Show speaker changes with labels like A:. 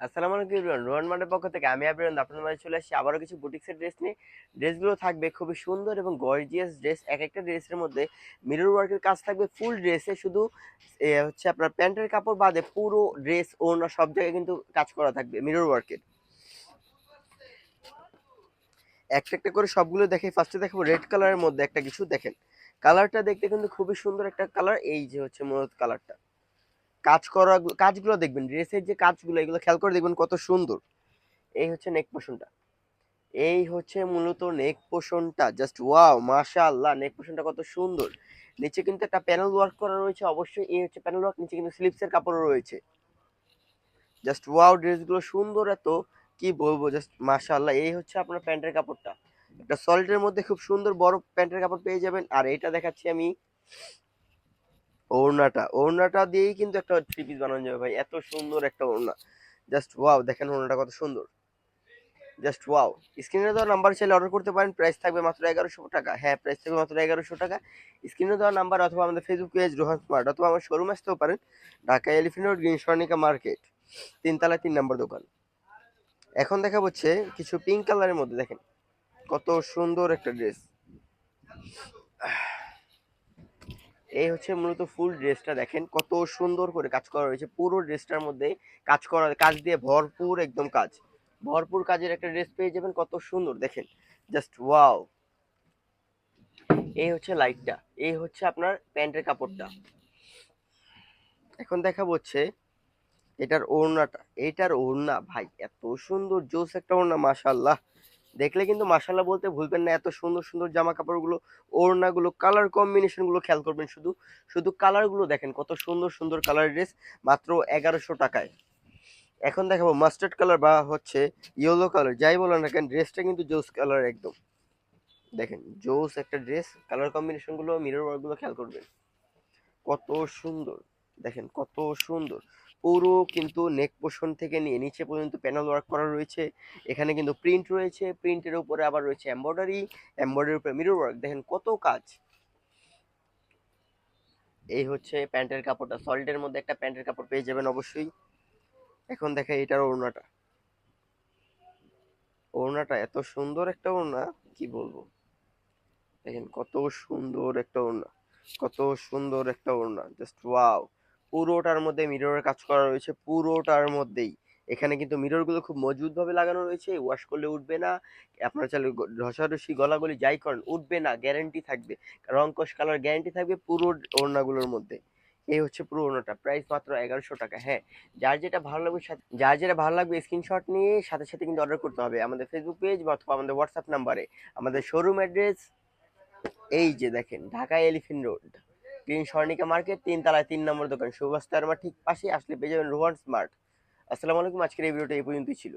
A: আসসালামু আলাইকুম এভরিওয়ান রোহান মার্টের পক্ষ থেকে আমি আবিরন আপনাদের মাঝে চলে আসছি আবারও কিছু বুটিক্সের ড্রেস নিয়ে। ড্রেসগুলো থাকবে খুবই সুন্দর এবং গর্জিয়াস ড্রেস এক একটা ড্রেসের মধ্যে মিরর ওয়ার্কের কাজ থাকবে ফুল ড্রেসে শুধু হচ্ছে আপনার প্যান্টের কাপড় বাদে পুরো ড্রেস ওড়না সব জায়গায় কিন্তু কাজ করা থাকবে মিরর ওয়ার্কের একটা একটা করে সবগুলো দেখে ফার্স্টে দেখাবো রেড কালারের মধ্যে একটা কিছু দেখেন। কালারটা দেখতে কিন্তু খুবই সুন্দর একটা কালার এই যে হচ্ছে মূলত কালারটা কাজ করা কাজগুলো দেখবেন ড্রেসের যে কাজগুলো, এগুলো খেয়াল করে দেখবেন কত সুন্দর। এই হচ্ছে নেক পোষণটা এই হচ্ছে মূলত নেক পোষণটা জাস্ট ওয়াও মাশাআল্লাহ নেক পোষণটা কত সুন্দর। নিচে কিন্তু একটা প্যানেল ওয়ার্ক করা রয়েছে, অবশ্যই এই হচ্ছে প্যানেল ওয়ার্ক নিচে কিন্তু স্লিপসের কাপড়ও রয়েছে। জাস্ট ওয়াও ড্রেসগুলো সুন্দর এত, কি বলব জাস্ট মাশাআল্লাহ, এই হচ্ছে আপনার প্যান্টের কাপড়টা। একটা সলিডের মধ্যে খুব সুন্দর বড় প্যান্টের কাপড় পেয়ে যাবেন, আর এটা দেখাচ্ছি আমি ওড়নাটা ওড়নাটা দিয়েই কিন্তু একটা থ্রি পিস বানানো যাবে ভাই। এত সুন্দর একটা ওড়না। জাস্ট ওয়াও দেখেন ওড়নাটা কত সুন্দর। জাস্ট ওয়াও স্ক্রিনে দেওয়া নাম্বার চাইলে অর্ডার করতে পারেন। প্রাইস থাকবে মাত্র এগারোশো টাকা। হ্যাঁ প্রাইস থাকবে মাত্র এগারোশো টাকা। স্ক্রিনে দেওয়া নাম্বার অথবা আমাদের ফেসবুক পেজ রোহান স্মার্ট অথবা আমার শোরুম আসতেও পারেন। Dhaka elephant road green Swarnika market তিনতলা তিন নম্বর দোকান। এখন দেখা হচ্ছে কিছু পিঙ্ক কালারের মধ্যে। দেখেন, কত সুন্দর একটা ড্রেস এই হচ্ছে মূলত ফুল ড্রেসটা দেখেন, কত সুন্দর করে কাজ করা রয়েছে। পুরো ড্রেসটার মধ্যে কাজ করা, কাজ দিয়ে ভরপুর একদম কাজ। ভরপুর কাজের একটা ড্রেস পেয়ে যাবেন, কত সুন্দর দেখেন। Just wow. এই হচ্ছে লাইটটা, এই হচ্ছে আপনার প্যান্টের কাপড়টা। এখন দেখা হচ্ছে এটার ওড়নাটা, এটার ওড়না, ভাই এত সুন্দর, জোস একটা ওড়না মাশাল্লাহ দেখলে কিন্তু মাশাল্লাহ বলতে ভুলবেন না, এত সুন্দর সুন্দর জামা কাপড়গুলো ওড়নাগুলো কালার কম্বিনেশনগুলো খেয়াল করবেন শুধু শুধু কালারগুলো দেখেন, কত সুন্দর সুন্দর কালার ড্রেস মাত্র এগারোশো টাকায়। এখন দেখাবো মাস্টার্ড কালার বা হচ্ছে ইয়েলো কালার যাই বলো না কেন ড্রেসটা কিন্তু জোস কালার একদম। দেখেন, জোস একটা ড্রেস কালার কম্বিনেশনগুলো মিরর ওয়ার্কগুলো খেয়াল করবেন। কত সুন্দর, দেখেন কত সুন্দর। পুরো কিন্তু নেক পোষণ থেকে নিয়ে নিচে পর্যন্ত প্যানেল ওয়ার্ক করা রয়েছে। এখানে কিন্তু প্রিন্ট রয়েছে প্রিন্টের উপরে আবার রয়েছে এমব্রয়ডারি এমব্রয়ডারির উপরে মিরর ওয়ার্ক দেখেন কত কাজ। এই হচ্ছে প্যান্টের কাপড়টা। সল্টের মধ্যে একটা প্যান্টের কাপড় পেয়ে যাবেন অবশ্যই। এখন দেখা এটার ওড়নাটা। ওড়নাটা এত সুন্দর একটা ওড়না, কি বলব? দেখেন কত সুন্দর একটা ওড়না। কত সুন্দর একটা ওড়না। জাস্ট ওয়াও পুরোটার মধ্যে মিররের কাজ করা রয়েছে, পুরোটার মধ্যেই। এখানে কিন্তু মিররগুলো খুব মজবুত ভাবে লাগানো রয়েছে ওয়াশ করলে উঠবে না, আপনারা চাইলে ঘষাঘষি গলাগলি যাই করেন, উঠবে না গ্যারান্টি থাকবে। রংকশ কালার গ্যারান্টি থাকবে পুরো ওড়নাগুলোর মধ্যে। এই হচ্ছে পুরো ওড়নাটা প্রাইস মাত্র এগারোশো টাকা হ্যাঁ। যার যেটা ভালো লাগবে যার যেটা ভালো লাগবে স্ক্রিনশট নিয়ে সাথে সাথে কিন্তু অর্ডার করতে হবে আমাদের ফেসবুক পেজ বা অথবা আমাদের হোয়াটসঅ্যাপ নাম্বারে আমাদের শোরুম অ্যাড্রেস এই যে দেখেন, Dhaka elephant road green Swarnika market, তিন তালায় তিন নম্বর দোকান। সুভাষ তার ঠিক পাশে আসলে পেয়ে যাবেন রোহান স্মার্ট। আসসালামু আলাইকুম, আজকের এই ভিডিওটা এই পর্যন্তই ছিল।